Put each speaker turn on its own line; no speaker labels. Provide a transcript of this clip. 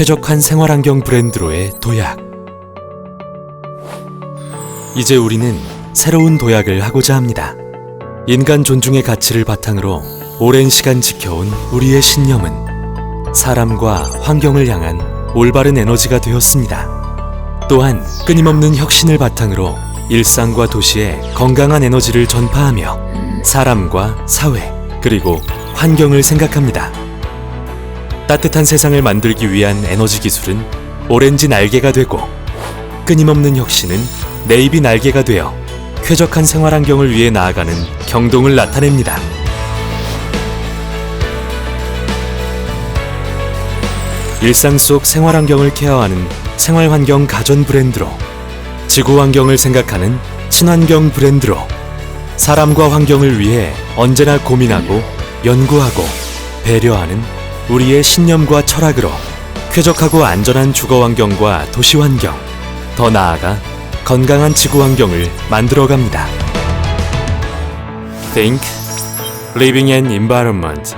쾌적한 생활환경 브랜드로의 도약. 이제 우리는 새로운 도약을 하고자 합니다. 인간 존중의 가치를 바탕으로 오랜 시간 지켜온 우리의 신념은 사람과 환경을 향한 올바른 에너지가 되었습니다. 또한 끊임없는 혁신을 바탕으로 일상과 도시에 건강한 에너지를 전파하며 사람과 사회 그리고 환경을 생각합니다. 따뜻한 세상을 만들기 위한 에너지 기술은 오렌지 날개가 되고 끊임없는 혁신은 네이비 날개가 되어 쾌적한 생활 환경을 위해 나아가는 경동을 나타냅니다. 일상 속 생활 환경을 케어하는 생활 환경 가전 브랜드로 지구 환경을 생각하는 친환경 브랜드로 사람과 환경을 위해 언제나 고민하고 연구하고 배려하는 우리의 신념과 철학으로 쾌적하고 안전한 주거 환경과 도시 환경, 더 나아가 건강한 지구 환경을 만들어 갑니다. Think, Living and Environment